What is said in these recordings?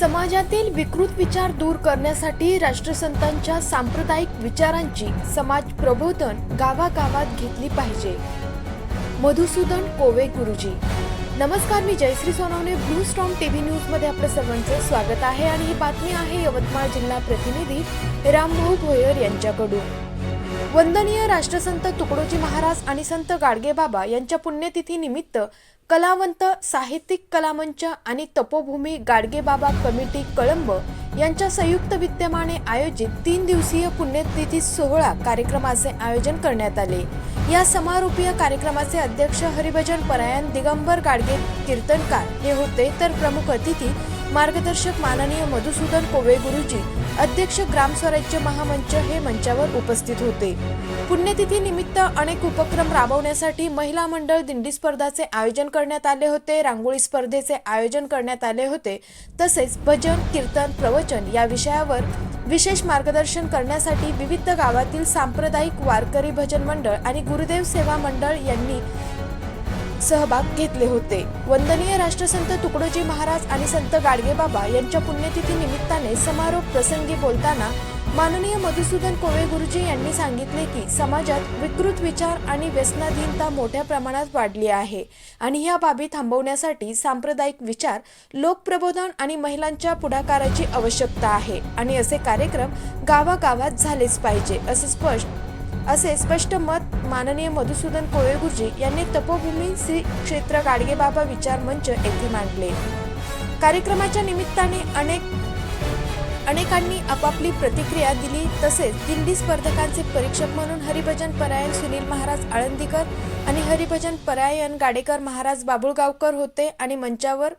समाजातील विकृत विचार दूर करण्यासाठी राष्ट्रसंतांच्या सांप्रदायिक विचारांची समाज प्रबोधन गावागावात घेतली पाहिजे. मधुसूदन कोवे गुरुजी. नमस्कार मी Jayashree Sonawane Blue Storm TV न्यूजमध्ये आपलं सर्वांचं स्वागत आहे आणि ही बातमी आहे यवतमाळ जिल्हा प्रतिनिधी रामभाऊ भोयर यांच्याकडून. वंदनीय राष्ट्रसंत तुकडोजी महाराज आणि संत गाडगेबाबा यांच्या पुण्यतिथी निमित्त कलावंत साहित्यिक कलामंच आणि तपोभूमी गाडगेबाबा कमिटी कळंब यांच्या संयुक्त विद्यमाने आयोजित तीन दिवसीय पुण्यतिथी सोहळा कार्यक्रमाचे आयोजन करण्यात आले. या समारोपीय कार्यक्रमाचे अध्यक्ष हरिभजन परायण दिगंबर गाडगे कीर्तनकार हे होते तर प्रमुख अतिथी मार्गदर्शक माननीय मधुसूदन कोवे गुरुजी अध्यक्ष ग्राम स्वराज्य महामंच हे मंचावर उपस्थित होते. पुण्यतिथी निमित्त अनेक उपक्रम राबवण्यासाठी महिला मंडळ दिंडी स्पर्धाचे आयोजन करण्यात आले होते रांगोळी स्पर्धेचे आयोजन करण्यात आले होते तसेच भजन कीर्तन प्रवचन या विषयावर विशेष मार्गदर्शन करण्यासाठी विविध गावातील सांप्रदायिक वारकरी भजन मंडळ आणि गुरुदेव सेवा मंडळ यांनी सहभाग घेतले होते. वंदनीय राष्ट्रसंत तुकडोजी महाराज आणि संत गाडगेबाबा यांच्या पुण्यतिथी निमित्ताने समारोप प्रसंगी बोलताना माननीय मधुसूदन कोवे गुरुजी यांनी सांगितले की समाजात विकृत विचार आणि व्यसनाधीनता मोठ्या प्रमाणात वाढली आहे आणि ह्या बाबी थांबवण्यासाठी सांप्रदायिक विचार लोकप्रबोधन आणि महिलांच्या पुढाकाराची आवश्यकता आहे आणि असे कार्यक्रम गावागावात झालेच पाहिजे असं स्पष्ट असे स्पष्ट मत माननीय मधुसूदन कोळे गुरुजी यांनी तपोभूमी श्री क्षेत्र गाडगेबाबा विचार मंच येथे मांडले. कार्यक्रमाच्या निमित्ताने अनेक अनेकांनी आपापली प्रतिक्रिया दिली. तसेच दिंडी स्पर्धकांचे परीक्षक म्हणून हरिभजन परायण सुनील महाराज आळंदीकर आणि हरिभजन परायण गाडेकर महाराज बाबुळगावकर होते आणि मंचावर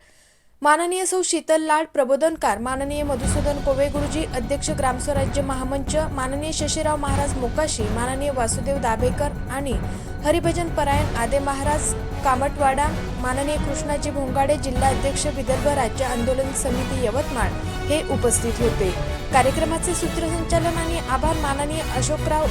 माननीय सौ शीतल लाड प्रबोधनकार माननीय मधुसूदन कोवे गुरुजी अध्यक्ष ग्रामस्वराज्य महामंच माननीय शशीराव महाराज मोकाशी माननीय वासुदेव दाभेकर आणि हरिभजन परायण आदे महाराज कामटवाडा माननीय कृष्णाजी भोंगाडे जिल्हा अध्यक्ष विदर्भ राज्य आंदोलन समिती यवतमाळ हे उपस्थित होते. कार्यक्रमाचे सूत्रसंचालन आणि आभार माननीय अशोकराव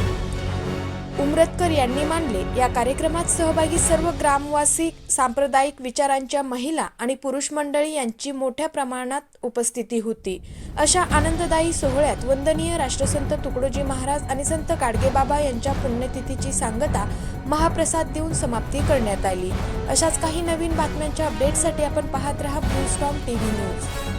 उमरतकर यांनी मानले या कार्यक्रमात सहभागी सर्व ग्रामवासी सांप्रदायिक विचारांच्या महिला आणि पुरुष मंडळी यांची मोठ्या प्रमाणात उपस्थिती होती. अशा आनंददायी सोहळ्यात वंदनीय राष्ट्रसंत तुकडोजी महाराज आणि संत गाडगेबाबा यांच्या पुण्यतिथीची सांगता महाप्रसाद देऊन समाप्ती करण्यात आली. अशाच काही नवीन बातम्यांच्या अपडेटसाठी आपण पाहत रहा Blue Storm T V news